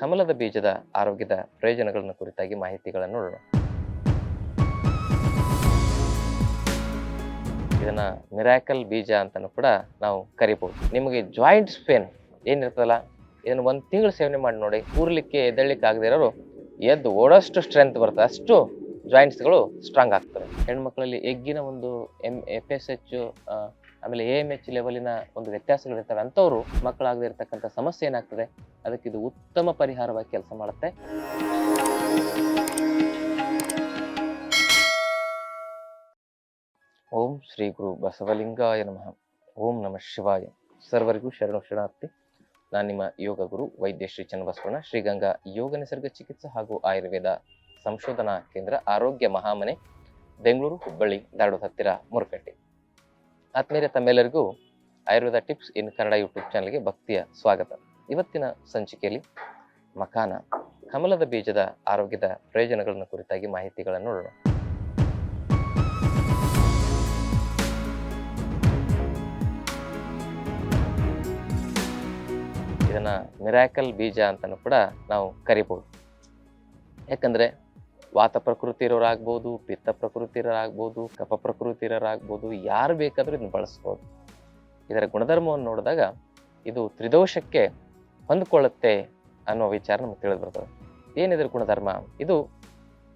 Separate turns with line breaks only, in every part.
ಕಮಲದ ಬೀಜದ ಆರೋಗ್ಯದ ಪ್ರಯೋಜನಗಳನ್ನು ಕುರಿತಾಗಿ ಮಾಹಿತಿಗಳನ್ನು ನೋಡೋಣ. ಇದನ್ನ ಮಿರಾಕಲ್ ಬೀಜ ಅಂತಾನು ಕೂಡ ನಾವು ಕರಿಬಹುದು. ನಿಮಗೆ ಜಾಯಿಂಟ್ಸ್ ಪೇನ್ ಏನಿರ್ತದಲ್ಲ, ಇದನ್ನು ಒಂದ್ ತಿಂಗಳು ಸೇವನೆ ಮಾಡಿ ನೋಡಿ ಕೂರ್ಲಿಕ್ಕೆ ಎದ್ದೇಳಿಕ್ಕೆ ಆಗದೆ ಇರೋರು ಎದ್ದು ಓಡೋಷ್ಟು ಸ್ಟ್ರೆಂತ್ ಬರುತ್ತೆ, ಅಷ್ಟು ಜಾಯಿಂಟ್ಸ್ಗಳು ಸ್ಟ್ರಾಂಗ್ ಆಗ್ತವೆ. ಹೆಣ್ಮಕ್ಳಲ್ಲಿ ಎಗ್ಗಿನ ಒಂದು ಎಂ ಎಫ್ ಎಸ್ ಎಚ್ ಆಮೇಲೆ ಎ ಎಂ ಎಚ್ ಲೆವೆಲಿನ ಒಂದು ವ್ಯತ್ಯಾಸಗಳಿರ್ತವೆ, ಅಂಥವ್ರು ಮಕ್ಕಳಾಗದೇ ಇರತಕ್ಕಂಥ ಸಮಸ್ಯೆ ಏನಾಗ್ತದೆ? ಅದಕ್ಕೆ ಇದು ಉತ್ತಮ ಪರಿಹಾರವಾಗಿ ಕೆಲಸ ಮಾಡುತ್ತೆ. ಓಂ ಶ್ರೀ ಗುರು ಬಸವಲಿಂಗಾಯ ನಮಃ. ಓಂ ನಮಃ ಶಿವಾಯ. ಸರ್ವರಿಗೂ ಶರಣು ಶರಣಾರ್ಥಿ. ನಾನು ನಿಮ್ಮ ಯೋಗ ಗುರು ವೈದ್ಯ ಶ್ರೀ ಚನ್ನಬಸವಣ್ಣ, ಶ್ರೀಗಂಗಾ ಯೋಗ ನಿಸರ್ಗ ಚಿಕಿತ್ಸೆ ಹಾಗೂ ಆಯುರ್ವೇದ ಸಂಶೋಧನಾ ಕೇಂದ್ರ ಆರೋಗ್ಯ ಮಹಾಮನೆ, ಬೆಂಗಳೂರು, ಹುಬ್ಬಳ್ಳಿ, ಧಾರವಾಡ ಹತ್ತಿರ ಮುರುಕಟ್ಟೆ ಆತ್ಮೀಯ ತಮ್ಮೆಲ್ಲರಿಗೂ Ayurveda tips in Kannada YouTube ಚಾನಲ್ಗೆ ಭಕ್ತಿಯ ಸ್ವಾಗತ. ಇವತ್ತಿನ ಸಂಚಿಕೆಯಲ್ಲಿ ಮಖಾನ, ಕಮಲದ ಬೀಜದ ಆರೋಗ್ಯದ ಪ್ರಯೋಜನಗಳನ್ನು ಕುರಿತಾಗಿ ಮಾಹಿತಿಗಳನ್ನು ನೋಡೋಣ. ಇದನ್ನ ಮಿರಾಕಲ್ ಬೀಜ ಅಂತಲೂ ಕೂಡ ನಾವು ಕರಿಬೋದು. ಯಾಕಂದ್ರೆ ವಾತ ಪ್ರಕೃತಿ ಇರೋರಾಗ್ಬೋದು, ಪಿತ್ತ ಪ್ರಕೃತಿ ಇರೋರಾಗ್ಬೋದು, ಕಫ ಪ್ರಕೃತಿ ಇರೋರಾಗ್ಬೋದು, ಯಾರು ಬೇಕಾದರೂ ಇದನ್ನು ಬಳಸ್ಬೋದು. ಇದರ ಗುಣಧರ್ಮವನ್ನು ನೋಡಿದಾಗ ಇದು ತ್ರಿದೋಷಕ್ಕೆ ಹೊಂದ್ಕೊಳ್ಳುತ್ತೆ ಅನ್ನೋ ವಿಚಾರ ನಮ್ಗೆ ತಿಳಿದು ಬರ್ತದೆ. ಏನಿದ್ರು ಗುಣಧರ್ಮ ಇದು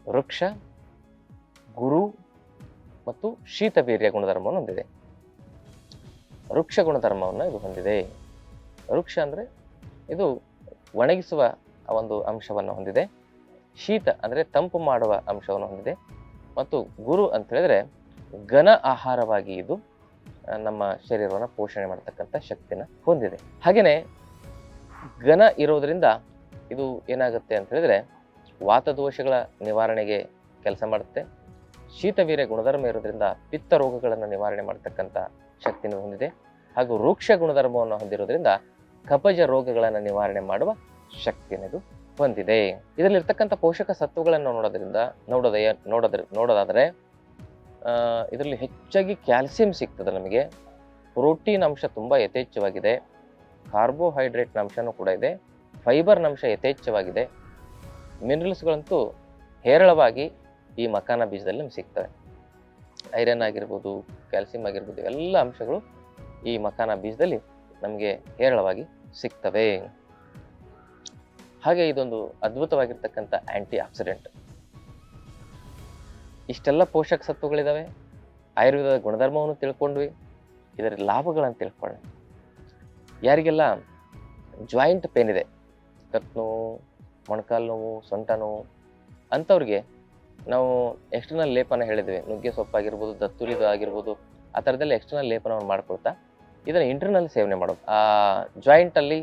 ವೃಕ್ಷ, ಗುರು ಮತ್ತು ಶೀತವೀರ್ಯ ಗುಣಧರ್ಮವನ್ನು ಹೊಂದಿದೆ. ವೃಕ್ಷ ಗುಣಧರ್ಮವನ್ನು ಇದು ಹೊಂದಿದೆ. ವೃಕ್ಷ ಅಂದರೆ ಇದು ಒಣಗಿಸುವ ಒಂದು ಅಂಶವನ್ನು ಹೊಂದಿದೆ. ಶೀತ ಅಂದರೆ ತಂಪು ಮಾಡುವ ಅಂಶವನ್ನು ಹೊಂದಿದೆ. ಮತ್ತು ಗುರು ಅಂತ ಹೇಳಿದ್ರೆ ಘನ ಆಹಾರವಾಗಿ ಇದು ನಮ್ಮ ಶರೀರವನ್ನು ಪೋಷಣೆ ಮಾಡತಕ್ಕಂಥ ಶಕ್ತಿನ ಹೊಂದಿದೆ. ಹಾಗೆಯೇ ಘನ ಇರೋದರಿಂದ ಇದು ಏನಾಗುತ್ತೆ ಅಂತ ಹೇಳಿದ್ರೆ ವಾತದೋಷಗಳ ನಿವಾರಣೆಗೆ ಕೆಲಸ ಮಾಡುತ್ತೆ. ಶೀತವೀರ್ಯ ಗುಣಧರ್ಮ ಇರೋದ್ರಿಂದ ಪಿತ್ತ ರೋಗಗಳನ್ನು ನಿವಾರಣೆ ಮಾಡತಕ್ಕಂಥ ಶಕ್ತಿನ ಹೊಂದಿದೆ. ಹಾಗೂ ವೃಕ್ಷ ಗುಣಧರ್ಮವನ್ನು ಹೊಂದಿರೋದ್ರಿಂದ ಕಪಜ ರೋಗಗಳನ್ನು ನಿವಾರಣೆ ಮಾಡುವ ಶಕ್ತಿಯನ್ನು ಇದು ಹೊಂದಿದೆ. ಇದರಲ್ಲಿರ್ತಕ್ಕಂಥ ಪೋಷಕ ಸತ್ವಗಳನ್ನು ನೋಡೋದ್ರಿಂದ ನೋಡೋದ ನೋಡೋದ್ರ, ನೋಡೋದಾದರೆ ಇದರಲ್ಲಿ ಹೆಚ್ಚಾಗಿ ಕ್ಯಾಲ್ಸಿಯಂ ಸಿಗ್ತದೆ ನಮಗೆ. ಪ್ರೋಟೀನ್ ಅಂಶ ತುಂಬ ಯಥೇಚ್ಛವಾಗಿದೆ. ಕಾರ್ಬೋಹೈಡ್ರೇಟ್ನ ಅಂಶನೂ ಕೂಡ ಇದೆ. ಫೈಬರ್ನ ಅಂಶ ಯಥೇಚ್ಛವಾಗಿದೆ. ಮಿನರಲ್ಸ್ಗಳಂತೂ ಹೇರಳವಾಗಿ ಈ ಮಕಾನ ಬೀಜದಲ್ಲಿ ನಮ್ಗೆ ಸಿಗ್ತವೆ. ಐರನ್ ಆಗಿರ್ಬೋದು, ಕ್ಯಾಲ್ಸಿಯಂ ಆಗಿರ್ಬೋದು, ಇವೆಲ್ಲ ಅಂಶಗಳು ಈ ಮಕಾನ ಬೀಜದಲ್ಲಿ ನಮಗೆ ಹೇರಳವಾಗಿ ಸಿಗ್ತವೆ. ಹಾಗೆ ಇದೊಂದು ಅದ್ಭುತವಾಗಿರ್ತಕ್ಕಂಥ ಆ್ಯಂಟಿ ಆಕ್ಸಿಡೆಂಟ್ ಇಷ್ಟೆಲ್ಲ ಪೋಷಕ ಸತ್ವಗಳಿದ್ದಾವೆ ಆಯುರ್ವೇದದ ಗುಣಧರ್ಮವನ್ನು ತಿಳ್ಕೊಂಡ್ವಿ. ಇದರ ಲಾಭಗಳನ್ನು ತಿಳ್ಕೊಳ್ಳಿ ಯಾರಿಗೆಲ್ಲ ಜಾಯಿಂಟ್ ಪೇನ್ ಇದೆ ಕತ್ ನೋವು, ಮೊಣಕಾಲು ನೋವು, ಸೊಂಟ ನೋವು, ಅಂಥವ್ರಿಗೆ ನಾವು ಎಕ್ಸ್ಟರ್ನಲ್ ಲೇಪನ ಹೇಳಿದ್ವಿ. ನುಗ್ಗೆ ಸೊಪ್ಪಾಗಿರ್ಬೋದು, ದತ್ತುರಿದು ಆಗಿರ್ಬೋದು, ಆ ಥರದ್ದೆಲ್ಲ ಎಕ್ಸ್ಟರ್ನಲ್ ಲೇಪನವನ್ನು ಮಾಡ್ಕೊಳ್ತಾ ಇದನ್ನು ಇಂಟರ್ನಲ್ ಸೇವನೆ ಮಾಡೋದು. ಆ ಜಾಯಿಂಟಲ್ಲಿ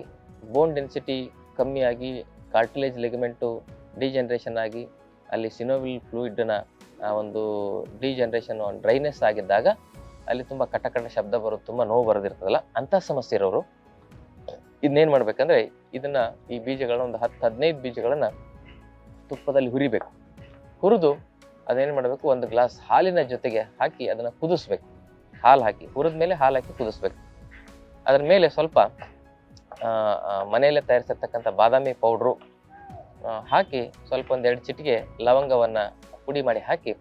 ಬೋನ್ ಡೆನ್ಸಿಟಿ ಕಮ್ಮಿಯಾಗಿ ಕಾರ್ಟಿಲೇಜ್ ಲಿಗಮೆಂಟು ಡಿಜನ್ರೇಷನ್ ಆಗಿ, ಅಲ್ಲಿ ಸಿನೋವಿಲ್ ಫ್ಲೂಯಿಡ್ನ ಒಂದು ಡಿಜನ್ರೇಷನ್ ಡ್ರೈನೆಸ್ ಆಗಿದ್ದಾಗ ಅಲ್ಲಿ ತುಂಬ ಕಟ ಕಟ ಶಬ್ದ ಬರೋದು, ತುಂಬ ನೋವು ಬರೋದಿರ್ತದಲ್ಲ, ಅಂಥ ಸಮಸ್ಯೆ ಇರೋರು ಇದನ್ನೇನು ಮಾಡ್ಬೇಕಂದ್ರೆ ಇದನ್ನ ಈ ಬೀಜಗಳನ್ನ ಒಂದು ಹತ್ತು ಹದಿನೈದು ಬೀಜಗಳನ್ನ ತುಪ್ಪದಲ್ಲಿ ಹುರಿಬೇಕು. ಹುರಿದು ಅದೇನು ಮಾಡಬೇಕು? ಒಂದು ಗ್ಲಾಸ್ ಹಾಲಿನ ಜೊತೆಗೆ ಹಾಕಿ ಅದನ್ನ ಕುದಿಸ್ಬೇಕು. ಹಾಲು ಹಾಕಿ ಹುರಿದ ಮೇಲೆ ಹಾಲು ಹಾಕಿ ಕುದಿಸ್ಬೇಕು. ಅದ್ರ ಮೇಲೆ ಸ್ವಲ್ಪ ಮನೆಯಲ್ಲೇ ತಯಾರಿಸಿರ್ತಕ್ಕಂಥ ಬಾದಾಮಿ ಪೌಡ್ರು ಹಾಕಿ ಸ್ವಲ್ಪ ಒಂದೆರಡು ಚಿಟಿಗೆ ಲವಂಗವನ್ನ ಪುಡಿ ಮಾಡಿ ಹಾಕಿ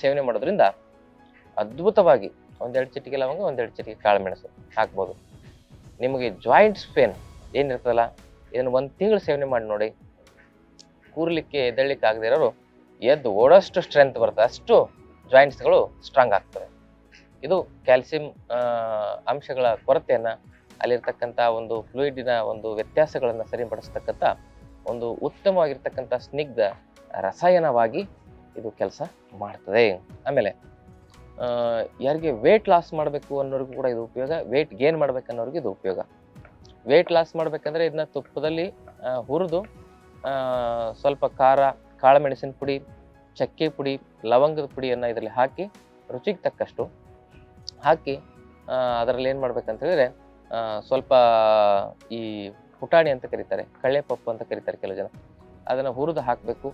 ಸೇವನೆ ಮಾಡೋದ್ರಿಂದ ಅದ್ಭುತವಾಗಿ ಒಂದೆರಡು ಚಿಟಿಕೆ ಲವಂಗ ಒಂದೆರಡು ಚಿಟಿಕೆ ಕಾಳುಮೆಣಸು ಹಾಕ್ಬೋದು. ನಿಮಗೆ ಜಾಯಿಂಟ್ಸ್ ಪೇನ್ ಏನಿರ್ತದಲ್ಲ? ಇದನ್ನು ಒಂದು ತಿಂಗಳು ಸೇವನೆ ಮಾಡಿ ನೋಡಿ. ಕೂರ್ಲಿಕ್ಕೆ ಎದ್ದೇಳಿಕ್ಕೆ ಆಗದೆ ಇರೋರು ಎದ್ದು ಓಡೋಷ್ಟು ಸ್ಟ್ರೆಂತ್ ಬರುತ್ತೆ. ಅಷ್ಟು ಜಾಯಿಂಟ್ಸ್ಗಳು ಸ್ಟ್ರಾಂಗ್ ಆಗ್ತವೆ. ಇದು ಕ್ಯಾಲ್ಸಿಯಂ ಅಂಶಗಳ ಕೊರತೆಯನ್ನು ಅಲ್ಲಿರ್ತಕ್ಕಂಥ ಒಂದು ಫ್ಲೂಯಿಡಿನ ಒಂದು ವ್ಯತ್ಯಾಸಗಳನ್ನು ಸರಿಪಡಿಸ್ತಕ್ಕಂಥ ಒಂದು ಉತ್ತಮವಾಗಿರ್ತಕ್ಕಂಥ ಸ್ನಿಗ್ಧ ರಸಾಯನವಾಗಿ ಇದು ಕೆಲಸ ಮಾಡ್ತದೆ. ಆಮೇಲೆ ಯಾರಿಗೆ ವೇಟ್ ಲಾಸ್ ಮಾಡಬೇಕು ಅನ್ನೋರಿಗೂ ಕೂಡ ಇದು ಉಪಯೋಗ ವೇಟ್ ಗೇನ್ ಮಾಡ್ಬೇಕು ಅನ್ನೋರಿಗೂ ಇದು ಉಪಯೋಗ. ವೇಟ್ ಲಾಸ್ ಮಾಡಬೇಕಂದ್ರೆ ಇದನ್ನ ತುಪ್ಪದಲ್ಲಿ ಹುರಿದು ಸ್ವಲ್ಪ ಖಾರ, ಕಾಳುಮೆಣಸಿನ ಪುಡಿ, ಚಕ್ಕೆ ಪುಡಿ, ಲವಂಗದ ಪುಡಿಯನ್ನು ಇದರಲ್ಲಿ ಹಾಕಿ, ರುಚಿಗೆ ತಕ್ಕಷ್ಟು ಹಾಕಿ ಅದರಲ್ಲಿ ಏನು ಮಾಡ್ಬೇಕಂತ ಹೇಳಿದ್ರೆ ಸ್ವಲ್ಪ ಈ ಪುಟಾಣಿ ಅಂತ ಕರೀತಾರೆ ಕಳ್ಳೆ ಪಪ್ಪು ಅಂತ ಕರೀತಾರೆ ಕೆಲವು ಜನ. ಅದನ್ನು ಹುರಿದು ಹಾಕಬೇಕು.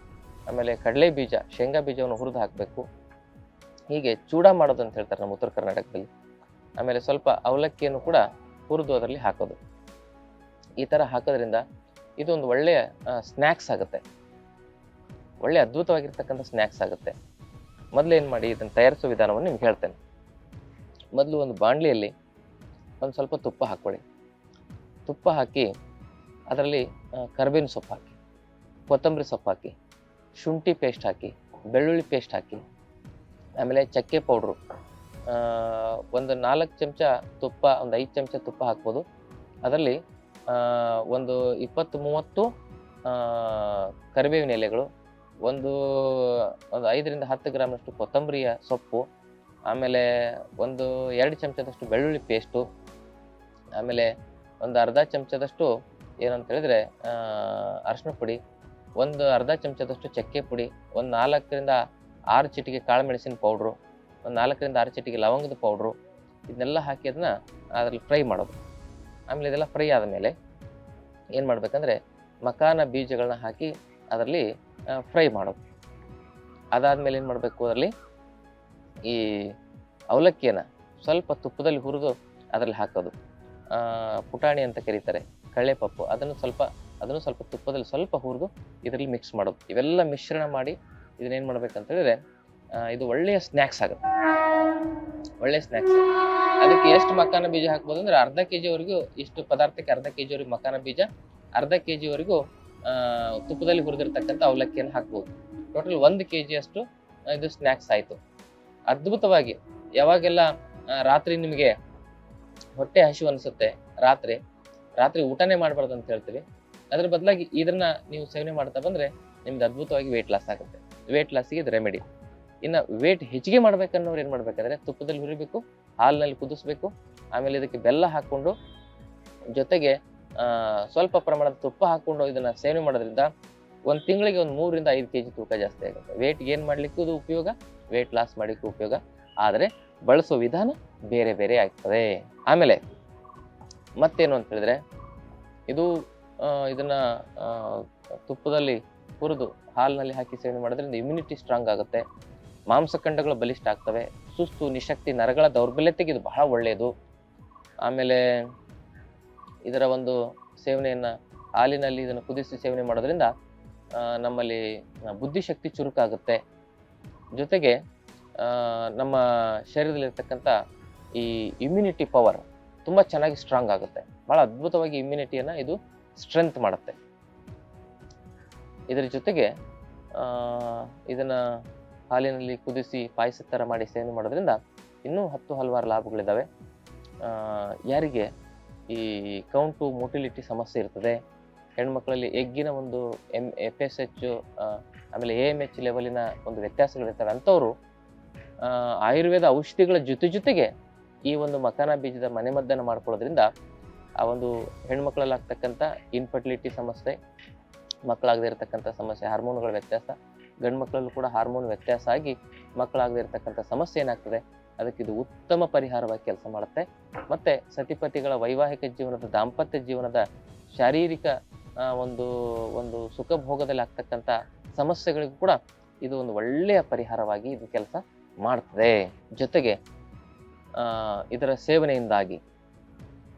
ಆಮೇಲೆ ಕಡಲೆ ಬೀಜ, ಶೇಂಗಾ ಬೀಜವನ್ನು ಹುರಿದು ಹಾಕಬೇಕು. ಹೀಗೆ ಚೂಡ ಮಾಡೋದು ಅಂತ ಹೇಳ್ತಾರೆ ನಮ್ಮ ಉತ್ತರ ಕರ್ನಾಟಕದಲ್ಲಿ. ಆಮೇಲೆ ಸ್ವಲ್ಪ ಅವಲಕ್ಕಿಯನ್ನು ಕೂಡ ಹುರಿದು ಅದರಲ್ಲಿ ಹಾಕೋದು. ಈ ಥರ ಹಾಕೋದ್ರಿಂದ ಇದೊಂದು ಒಳ್ಳೆಯ ಸ್ನ್ಯಾಕ್ಸ್ ಆಗುತ್ತೆ. ಒಳ್ಳೆಯ ಅದ್ಭುತವಾಗಿರ್ತಕ್ಕಂಥ ಸ್ನ್ಯಾಕ್ಸ್ ಆಗುತ್ತೆ. ಮೊದಲು ಏನು ಮಾಡಿ, ಇದನ್ನು ತಯಾರಿಸೋ ವಿಧಾನವನ್ನು ನಿಮ್ಗೆ ಹೇಳ್ತೇನೆ. ಮೊದಲು ಒಂದು ಬಾಣಲಿಯಲ್ಲಿ ಒಂದು ಸ್ವಲ್ಪ ತುಪ್ಪ ಹಾಕ್ಕೊಳ್ಳಿ ತುಪ್ಪ ಹಾಕಿ, ಅದರಲ್ಲಿ ಕರ್ಬೇವಿನ ಸೊಪ್ಪು ಹಾಕಿ, ಕೊತ್ತಂಬರಿ ಸೊಪ್ಪು ಹಾಕಿ, ಶುಂಠಿ ಪೇಸ್ಟ್ ಹಾಕಿ, ಬೆಳ್ಳುಳ್ಳಿ ಪೇಸ್ಟ್ ಹಾಕಿ, ಆಮೇಲೆ ಚಕ್ಕೆ ಪೌಡ್ರು ಒಂದು ನಾಲ್ಕು ಚಮಚ ತುಪ್ಪ, ಒಂದು ಐದು ಚಮಚ ತುಪ್ಪ ಹಾಕ್ಬೋದು. ಅದರಲ್ಲಿ ಒಂದು ಇಪ್ಪತ್ತು ಮೂವತ್ತು ಕರಿಬೇವಿನ ಎಲೆಗಳು, ಒಂದು ಒಂದು ಐದರಿಂದ ಹತ್ತು ಗ್ರಾಮ್ನಷ್ಟು ಕೊತ್ತಂಬರಿಯ ಸೊಪ್ಪು, ಆಮೇಲೆ ಒಂದು ಎರಡು ಚಮಚದಷ್ಟು ಬೆಳ್ಳುಳ್ಳಿ ಪೇಸ್ಟು, ಆಮೇಲೆ ಒಂದು ಅರ್ಧ ಚಮಚದಷ್ಟು ಏನಂತ ಹೇಳಿದ್ರೆ ಅರಶಿನ ಪುಡಿ, ಒಂದು ಅರ್ಧ ಚಮಚದಷ್ಟು ಚಕ್ಕೆ ಪುಡಿ, ಒಂದು ನಾಲ್ಕರಿಂದ ಆರು ಚಿಟಿಕೆ ಕಾಳುಮೆಣಸಿನ ಪೌಡ್ರು, ಒಂದು ನಾಲ್ಕರಿಂದ ಆರು ಚಿಟಿಕೆ ಲವಂಗದ ಪೌಡ್ರು, ಇದನ್ನೆಲ್ಲ ಹಾಕಿ ಅದನ್ನ ಅದ್ರಲ್ಲಿ ಫ್ರೈ ಮಾಡೋದು. ಆಮೇಲೆ ಇದೆಲ್ಲ ಫ್ರೈ ಆದಮೇಲೆ ಏನು ಮಾಡ್ಬೇಕಂದ್ರೆ ಮಕಾನ ಬೀಜಗಳನ್ನ ಹಾಕಿ ಅದರಲ್ಲಿ ಫ್ರೈ ಮಾಡೋದು ಅದಾದಮೇಲೆ ಏನು ಮಾಡಬೇಕು ಅದರಲ್ಲಿ? ಈ ಅವಲಕ್ಕಿಯನ್ನು ಸ್ವಲ್ಪ ತುಪ್ಪದಲ್ಲಿ ಹುರಿದು ಅದರಲ್ಲಿ ಹಾಕೋದು. ಪುಟಾಣಿ ಅಂತ ಕರೀತಾರೆ, ಕಳ್ಳೆಪಪ್ಪು. ಅದನ್ನು ಸ್ವಲ್ಪ ಅದನ್ನು ಸ್ವಲ್ಪ ತುಪ್ಪದಲ್ಲಿ ಸ್ವಲ್ಪ ಹುರಿದು ಇದರಲ್ಲಿ ಮಿಕ್ಸ್ ಮಾಡೋದು. ಇವೆಲ್ಲ ಮಿಶ್ರಣ ಮಾಡಿ ಇದನ್ನೇನು ಮಾಡ್ಬೇಕಂತ ಹೇಳಿದ್ರೆ ಇದು ಒಳ್ಳೆಯ ಸ್ನ್ಯಾಕ್ಸ್ ಆಗುತ್ತೆ. ಒಳ್ಳೆಯ ಸ್ನ್ಯಾಕ್ಸ್ ಅದಕ್ಕೆ ಎಷ್ಟು ಮಕ್ಕಾನ ಬೀಜ ಹಾಕ್ಬೋದು ಅಂದ್ರೆ ಅರ್ಧ ಕೆ ಜಿವರೆಗೂ ಇಷ್ಟು ಪದಾರ್ಥಕ್ಕೆ ಅರ್ಧ ಕೆ ಜಿವರೆಗೆ ಮಕ್ಕಾನ ಬೀಜ, ಅರ್ಧ ಕೆ ಜಿವರೆಗೂ ತುಪ್ಪದಲ್ಲಿ ಹುರಿದಿರ್ತಕ್ಕಂಥ ಅವಲಕ್ಕಿಯನ್ನು ಹಾಕ್ಬೋದು. ಟೋಟಲ್ ಒಂದು ಕೆ ಜಿಯಷ್ಟು ಇದು ಸ್ನ್ಯಾಕ್ಸ್ ಆಯಿತು. ಅದ್ಭುತವಾಗಿ ಯಾವಾಗೆಲ್ಲ ರಾತ್ರಿ ನಿಮಗೆ ಹೊಟ್ಟೆ ಹಸಿವು ಅನಿಸುತ್ತೆ, ರಾತ್ರಿ ರಾತ್ರಿ ಊಟನೇ ಮಾಡಬಾರ್ದು ಅಂತ ಹೇಳ್ತೀವಿ. ಅದ್ರ ಬದಲಾಗಿ ಇದನ್ನ ನೀವು ಸೇವನೆ ಮಾಡ್ತಾ ಬಂದ್ರೆ ನಿಮ್ದು ಅದ್ಭುತವಾಗಿ ವೆಯ್ಟ್ ಲಾಸ್ ಆಗುತ್ತೆ. ವೆಯ್ಟ್ ಲಾಸ್ಗೆ ಇದು ರೆಮಿಡಿ ಇನ್ನು ವೇಟ್ ಹೆಚ್ಚಿಗೆ ಮಾಡ್ಬೇಕನ್ನೋರು ಏನು ಮಾಡ್ಬೇಕಂದ್ರೆ ತುಪ್ಪದಲ್ಲಿ ಹುರಿಬೇಕು, ಹಾಲಿನಲ್ಲಿ ಕುದಿಸ್ಬೇಕು, ಆಮೇಲೆ ಇದಕ್ಕೆ ಬೆಲ್ಲ ಹಾಕ್ಕೊಂಡು ಜೊತೆಗೆ ಸ್ವಲ್ಪ ಪ್ರಮಾಣದ ತುಪ್ಪ ಹಾಕ್ಕೊಂಡು ಇದನ್ನ ಸೇವನೆ ಮಾಡೋದ್ರಿಂದ ಒಂದು ತಿಂಗಳಿಗೆ ಒಂದು ಮೂರರಿಂದ ಐದು ಕೆ ಜಿ ತೂಕ ಜಾಸ್ತಿ ಆಗುತ್ತೆ. ವೇಟ್ ಗೇನ್ ಮಾಡಲಿಕ್ಕೂ ಇದು ಉಪಯೋಗ ವೇಟ್ ಲಾಸ್ ಮಾಡಲಿಕ್ಕೂ ಉಪಯೋಗ. ಆದರೆ ಬಳಸೋ ವಿಧಾನ ಬೇರೆ ಬೇರೆ ಆಗ್ತದೆ. ಆಮೇಲೆ ಮತ್ತೇನು ಅಂತ ಹೇಳಿದ್ರೆ, ಇದು ಇದನ್ನ ತುಪ್ಪದಲ್ಲಿ ಹುರಿದು ಹಾಲಿನಲ್ಲಿ ಹಾಕಿ ಸೇವನೆ ಮಾಡೋದ್ರಿಂದ ಇಮ್ಯುನಿಟಿ ಸ್ಟ್ರಾಂಗ್ ಆಗುತ್ತೆ. ಮಾಂಸಖಂಡಗಳು ಬಲಿಷ್ಠ ಆಗ್ತವೆ ಸುಸ್ತು, ನಿಶಕ್ತಿ, ನರಗಳ ದೌರ್ಬಲ್ಯತೆಗೆ ಇದು ಬಹಳ ಒಳ್ಳೆಯದು. ಆಮೇಲೆ ಇದರ ಒಂದು ಸೇವನೆಯನ್ನು ಹಾಲಿನಲ್ಲಿ ಇದನ್ನು ಕುದಿಸಿ ಸೇವನೆ ಮಾಡೋದ್ರಿಂದ ನಮ್ಮಲ್ಲಿ ಬುದ್ಧಿಶಕ್ತಿ ಚುರುಕಾಗುತ್ತೆ. ಜೊತೆಗೆ ನಮ್ಮ ಶರೀರದಲ್ಲಿರ್ತಕ್ಕಂಥ ಈ ಇಮ್ಯುನಿಟಿ ಪವರ್ ತುಂಬ ಚೆನ್ನಾಗಿ ಸ್ಟ್ರಾಂಗ್ ಆಗುತ್ತೆ. ಭಾಳ ಅದ್ಭುತವಾಗಿ ಇಮ್ಯುನಿಟಿಯನ್ನು ಇದು ಸ್ಟ್ರೆಂತ್ ಮಾಡುತ್ತೆ. ಇದರ ಜೊತೆಗೆ ಇದನ್ನ ಹಾಲಿನಲ್ಲಿ ಕುದಿಸಿ ಪಾಯಸ ಥರ ಮಾಡಿ ಸೇವನೆ ಮಾಡೋದ್ರಿಂದ ಇನ್ನೂ ಹತ್ತು ಹಲವಾರು ಲಾಭಗಳಿದ್ದಾವೆ. ಯಾರಿಗೆ ಈ ಕೌಂಟು ಮೊಟಿಲಿಟಿ ಸಮಸ್ಯೆ ಇರ್ತದೆ, ಹೆಣ್ಮಕ್ಳಲ್ಲಿ ಎಗ್ಗಿನ ಒಂದು ಎಂ ಎಫ್ ಎಸ್ ಎಚ್ ಆಮೇಲೆ ಎ ಎಂ ಎಚ್ ಲೆವೆಲಿನ ಒಂದು ವ್ಯತ್ಯಾಸಗಳಿರ್ತವೆ. ಅಂಥವ್ರು ಆಯುರ್ವೇದ ಔಷಧಿಗಳ ಜೊತೆ ಜೊತೆಗೆ ಈ ಒಂದು ಮಕಾನ ಬೀಜದ ಮನೆಮದ್ದನ್ನು ಮಾಡ್ಕೊಳ್ಳೋದ್ರಿಂದ ಆ ಒಂದು ಹೆಣ್ಮಕ್ಳಲ್ಲಾಗ್ತಕ್ಕಂಥ ಇನ್ಫರ್ಟಿಲಿಟಿ ಸಮಸ್ಯೆ, ಮಕ್ಕಳಾಗದೇ ಇರತಕ್ಕಂಥ ಸಮಸ್ಯೆ ಹಾರ್ಮೋನ್ಗಳ ವ್ಯತ್ಯಾಸ ಗಂಡು ಮಕ್ಕಳಲ್ಲೂ ಕೂಡ ಹಾರ್ಮೋನ್ ವ್ಯತ್ಯಾಸ ಆಗಿ ಮಕ್ಕಳಾಗದೇ ಇರತಕ್ಕಂಥ ಸಮಸ್ಯೆ ಏನಾಗ್ತದೆ? ಅದಕ್ಕೆ ಇದು ಉತ್ತಮ ಪರಿಹಾರವಾಗಿ ಕೆಲಸ ಮಾಡುತ್ತೆ. ಮತ್ತೆ ಸತಿಪತಿಗಳ ವೈವಾಹಿಕ ಜೀವನದ ದಾಂಪತ್ಯ ಜೀವನದ ಶಾರೀರಿಕ ಒಂದು ಒಂದು ಸುಖ ಭೋಗದಲ್ಲಿ ಆಗ್ತಕ್ಕಂಥ ಸಮಸ್ಯೆಗಳಿಗೂ ಕೂಡ ಇದು ಒಂದು ಒಳ್ಳೆಯ ಪರಿಹಾರವಾಗಿ ಇದು ಕೆಲಸ ಮಾಡ್ತದೆ. ಜೊತೆಗೆ ಇದರ ಸೇವನೆಯಿಂದಾಗಿ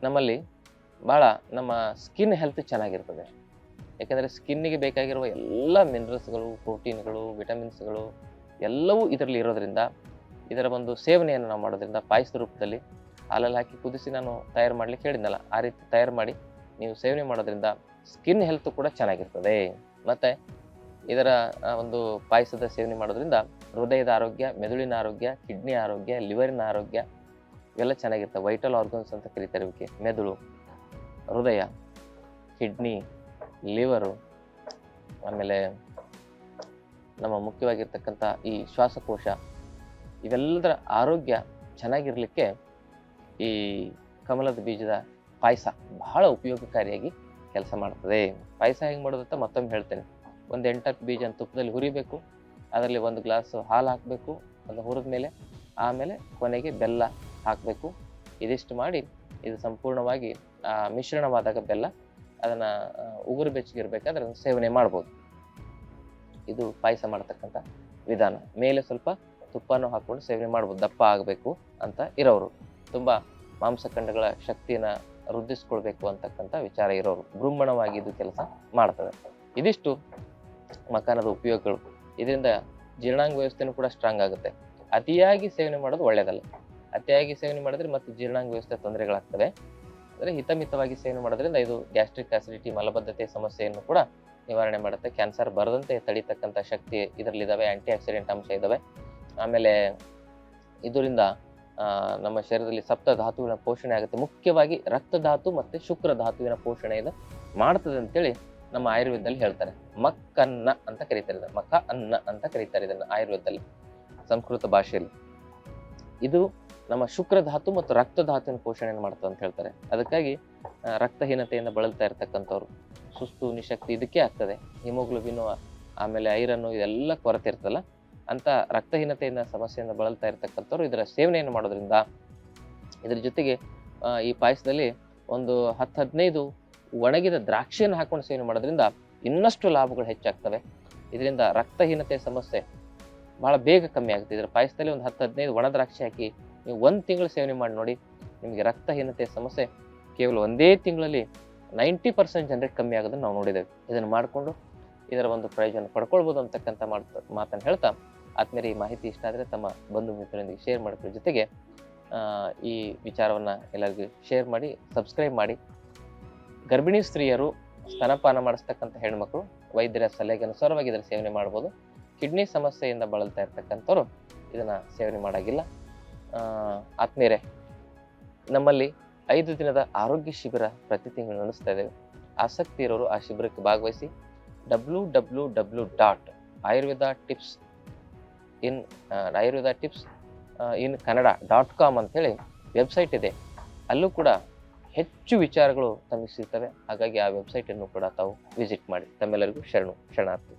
ನಮ್ಮಲ್ಲಿ ಭಾಳ ನಮ್ಮ ಸ್ಕಿನ್ ಹೆಲ್ತ್ ಚೆನ್ನಾಗಿರ್ತದೆ. ಯಾಕಂದರೆ ಸ್ಕಿನ್ನಿಗೆ ಬೇಕಾಗಿರುವ ಎಲ್ಲ ಮಿನರಲ್ಸ್ಗಳು ಪ್ರೋಟೀನ್ಗಳು ವಿಟಮಿನ್ಸ್ಗಳು ಎಲ್ಲವೂ ಇದರಲ್ಲಿ ಇರೋದ್ರಿಂದ ಇದರ ಒಂದು ಸೇವನೆಯನ್ನು ನಾವು ಮಾಡೋದ್ರಿಂದ ಪಾಯಸದ ರೂಪದಲ್ಲಿ ಹಾಲಲ್ಲಿ ಹಾಕಿ ಕುದಿಸಿ ನಾನು ತಯಾರು ಮಾಡಲಿಕ್ಕೆ ಹೇಳಿದ್ನಲ್ಲ, ಆ ರೀತಿ ತಯಾರು ಮಾಡಿ ನೀವು ಸೇವನೆ ಮಾಡೋದ್ರಿಂದ ಸ್ಕಿನ್ ಹೆಲ್ತ್ ಕೂಡ ಚೆನ್ನಾಗಿರ್ತದೆ. ಮತ್ತು ಇದರ ಒಂದು ಪಾಯಸದ ಸೇವನೆ ಮಾಡೋದ್ರಿಂದ ಹೃದಯದ ಆರೋಗ್ಯ, ಮೆದುಳಿನ ಆರೋಗ್ಯ ಕಿಡ್ನಿ ಆರೋಗ್ಯ ಲಿವರಿನ ಆರೋಗ್ಯ ಇವೆಲ್ಲ ಚೆನ್ನಾಗಿರ್ತವೆ. ವೈಟಲ್ ಆರ್ಗನ್ಸ್ ಅಂತ ಕರೀತಾರೆ ಇವಕ್ಕೆ ಮೆದುಳು, ಹೃದಯ ಕಿಡ್ನಿ ಲಿವರು, ಆಮೇಲೆ ನಮ್ಮ ಮುಖ್ಯವಾಗಿರ್ತಕ್ಕಂಥ ಈ ಶ್ವಾಸಕೋಶ, ಇವೆಲ್ಲದರ ಆರೋಗ್ಯ ಚೆನ್ನಾಗಿರಲಿಕ್ಕೆ ಈ ಕಮಲದ ಬೀಜದ ಪಾಯಸ ಬಹಳ ಉಪಯೋಗಕಾರಿಯಾಗಿ ಕೆಲಸ ಮಾಡ್ತದೆ. ಪಾಯಸ ಹೆಂಗೆ ಮಾಡೋದಂತ ಮತ್ತೊಮ್ಮೆ ಹೇಳ್ತೇನೆ. ಒಂದು ಎಂಟತ್ತು ಬೀಜ ತುಪ್ಪದಲ್ಲಿ ಹುರಿಬೇಕು, ಅದರಲ್ಲಿ ಒಂದು ಗ್ಲಾಸ್ ಹಾಲು ಹಾಕಬೇಕು, ಅದು ಹುರಿದ ಮೇಲೆ ಆಮೇಲೆ ಕೊನೆಗೆ ಬೆಲ್ಲ ಹಾಕಬೇಕು. ಇದಿಷ್ಟು ಮಾಡಿ ಇದು ಸಂಪೂರ್ಣವಾಗಿ ಮಿಶ್ರಣವಾದಾಗ ಬೆಲ್ಲ ಅದನ್ನು ಉಗುರು ಬೆಚ್ಚಗಿರ್ಬೇಕಾದ್ರೆ ಅದನ್ನ ಸೇವನೆ ಮಾಡ್ಬೋದು. ಇದು ಪಾಯಸ ಮಾಡ್ತಕ್ಕಂಥ ವಿಧಾನ. ಮೇಲೆ ಸ್ವಲ್ಪ ತುಪ್ಪನೂ ಹಾಕ್ಕೊಂಡು ಸೇವನೆ ಮಾಡ್ಬೋದು. ದಪ್ಪ ಆಗಬೇಕು ಅಂತ ಇರೋರು. ತುಂಬ ಮಾಂಸಖಂಡಗಳ ಶಕ್ತಿನ ವೃದ್ಧಿಸ್ಕೊಳ್ಬೇಕು ಅಂತಕ್ಕಂಥ ವಿಚಾರ ಇರೋರು. ಬ್ರಹ್ಮಣವಾಗಿ ಇದು ಕೆಲಸ ಮಾಡ್ತದೆ ಇದಿಷ್ಟು ಮಕಾನದ ಉಪಯೋಗಗಳು. ಇದರಿಂದ ಜೀರ್ಣಾಂಗ ವ್ಯವಸ್ಥೆನೂ ಕೂಡ ಸ್ಟ್ರಾಂಗ್ ಆಗುತ್ತೆ. ಅತಿಯಾಗಿ ಸೇವನೆ ಮಾಡೋದು ಒಳ್ಳೆಯದಲ್ಲ ಅತಿಯಾಗಿ ಸೇವನೆ ಮಾಡಿದ್ರೆ ಮತ್ತೆ ಜೀರ್ಣಾಂಗ ವ್ಯವಸ್ಥೆ ತೊಂದರೆಗಳಾಗ್ತವೆ. ಅಂದರೆ ಹಿತಮಿತವಾಗಿ ಸೇವನೆ ಮಾಡೋದ್ರಿಂದ ಇದು ಗ್ಯಾಸ್ಟ್ರಿಕ್ ಆಸಿಡಿಟಿ ಮಲಬದ್ಧತೆ ಸಮಸ್ಯೆಯನ್ನು ಕೂಡ ನಿವಾರಣೆ ಮಾಡುತ್ತೆ. ಕ್ಯಾನ್ಸರ್ ಬರದಂತೆ ತಡೀತಕ್ಕಂಥ ಶಕ್ತಿ ಇದರಲ್ಲಿದ್ದಾವೆ ಆ್ಯಂಟಿ ಆಕ್ಸಿಡೆಂಟ್ ಅಂಶ ಇದ್ದಾವೆ. ಆಮೇಲೆ ಇದರಿಂದ ನಮ್ಮ ಶರೀರದಲ್ಲಿ ಸಪ್ತ ಧಾತುವಿನ ಪೋಷಣೆ ಆಗುತ್ತೆ. ಮುಖ್ಯವಾಗಿ ರಕ್ತ ಧಾತು ಮತ್ತು ಶುಕ್ರ ಧಾತುವಿನ ಪೋಷಣೆ ಇದು ಮಾಡ್ತದೆ ಅಂತೇಳಿ ನಮ್ಮ ಆಯುರ್ವೇದದಲ್ಲಿ ಹೇಳ್ತಾರೆ. ಮಕ್ಕನ್ನ ಅಂತ ಕರೀತಾರೆ ಇದನ್ನು. ಅನ್ನ ಅಂತ ಕರೀತಾರೆ ಇದನ್ನು ಆಯುರ್ವೇದದಲ್ಲಿ, ಸಂಸ್ಕೃತ ಭಾಷೆಯಲ್ಲಿ. ಇದು ನಮ್ಮ ಶುಕ್ರ ಧಾತು ಮತ್ತು ರಕ್ತ ಧಾತುವಿನ ಪೋಷಣೆಯನ್ನು ಮಾಡ್ತದೆ ಅಂತ ಹೇಳ್ತಾರೆ. ಅದಕ್ಕಾಗಿ ರಕ್ತಹೀನತೆಯಿಂದ ಬಳಲ್ತಾ ಇರ್ತಕ್ಕಂಥವ್ರು, ಸುಸ್ತು, ನಿಶಕ್ತಿ ಇದಕ್ಕೆ ಆಗ್ತದೆ. ಹಿಮೋಗ್ಲೋಬಿನ್, ಆಮೇಲೆ ಐರನ್ನು ಇದೆಲ್ಲ ಕೊರತೆ ಇರ್ತಲ್ಲ, ಅಂತ ರಕ್ತಹೀನತೆಯಿಂದ, ಸಮಸ್ಯೆಯಿಂದ ಬಳಲ್ತಾ ಇರ್ತಕ್ಕಂಥವ್ರು ಇದರ ಸೇವನೆಯನ್ನು ಮಾಡೋದ್ರಿಂದ, ಇದ್ರ ಜೊತೆಗೆ ಈ ಪಾಯಸದಲ್ಲಿ ಒಂದು ಹತ್ತು ಹದಿನೈದು ಒಣಗಿದ ದ್ರಾಕ್ಷಿಯನ್ನು ಹಾಕೊಂಡು ಸೇವನೆ ಮಾಡೋದ್ರಿಂದ ಇನ್ನಷ್ಟು ಲಾಭಗಳು ಹೆಚ್ಚಾಗ್ತವೆ. ಇದರಿಂದ ರಕ್ತಹೀನತೆ ಸಮಸ್ಯೆ ಬಹಳ ಬೇಗ ಕಮ್ಮಿ ಆಗುತ್ತೆ ಇದರ ಪಾಯಸದಲ್ಲಿ ಒಂದು ಹತ್ತು ಹದಿನೈದು ಒಣ ದ್ರಾಕ್ಷಿ ಹಾಕಿ ನೀವು ಒಂದು ತಿಂಗಳು ಸೇವನೆ ಮಾಡಿ ನೋಡಿ, ನಿಮಗೆ ರಕ್ತಹೀನತೆಯ ಸಮಸ್ಯೆ ಕೇವಲ ಒಂದೇ ತಿಂಗಳಲ್ಲಿ ನೈಂಟಿ ಪರ್ಸೆಂಟ್ ಜನರಿಗೆ ಕಮ್ಮಿ ಆಗೋದನ್ನು ನಾವು ನೋಡಿದ್ದೇವೆ. ಇದನ್ನು ಮಾಡಿಕೊಂಡು ಇದರ ಒಂದು ಪ್ರಯೋಜನ ಪಡ್ಕೊಳ್ಬೋದು ಅಂತಕ್ಕಂಥ ಮಾತು, ಮಾತನ್ನು ಹೇಳ್ತಾ ಆದ್ಮೇಲೆ ಈ ಮಾಹಿತಿ ಇಷ್ಟ ಆದರೆ ತಮ್ಮ ಬಂಧು ಮಿತ್ರರೊಂದಿಗೆ ಶೇರ್ ಮಾಡೋದ್ರ ಜೊತೆಗೆ ಈ ವಿಚಾರವನ್ನು ಎಲ್ಲರಿಗೂ ಶೇರ್ ಮಾಡಿ ಸಬ್ಸ್ಕ್ರೈಬ್ ಮಾಡಿ. ಗರ್ಭಿಣಿ ಸ್ತ್ರೀಯರು ಸ್ತನಪಾನ ಮಾಡಿಸ್ತಕ್ಕಂಥ ಹೆಣ್ಮಕ್ಳು ವೈದ್ಯರ ಸಲಹೆಗೆ ಅನುಸಾರವಾಗಿ ಇದರ ಸೇವನೆ ಮಾಡ್ಬೋದು. ಕಿಡ್ನಿ ಸಮಸ್ಯೆಯಿಂದ ಬಳಲ್ತಾ ಇರ್ತಕ್ಕಂಥವ್ರು ಇದನ್ನು ಸೇವನೆ ಮಾಡೋಂಗಿಲ್ಲ. ಆತ್ಮೀಯರೇ, ನಮ್ಮಲ್ಲಿ ಐದು ದಿನದ ಆರೋಗ್ಯ ಶಿಬಿರ ಪ್ರತಿ ತಿಂಗಳು ನಡೆಸ್ತಾ ಇದ್ದೇವೆ. ಆಸಕ್ತಿ ಇರೋರು ಆ ಶಿಬಿರಕ್ಕೆ ಭಾಗವಹಿಸಿ W W W dot ayurveda tips in ayurveda tips in Kannada dot com ಅಂಥೇಳಿ ವೆಬ್ಸೈಟ್ ಇದೆ. ಅಲ್ಲೂ ಕೂಡ ಹೆಚ್ಚು ವಿಚಾರಗಳು ತಮಗೆ ಸಿಗ್ತವೆ. ಹಾಗಾಗಿ ಆ ವೆಬ್ಸೈಟನ್ನು ಕೂಡ ತಾವು ವಿಸಿಟ್ ಮಾಡಿ. ತಮ್ಮೆಲ್ಲರಿಗೂ ಶರಣು, ಶರಣಾರ್ಥಿ.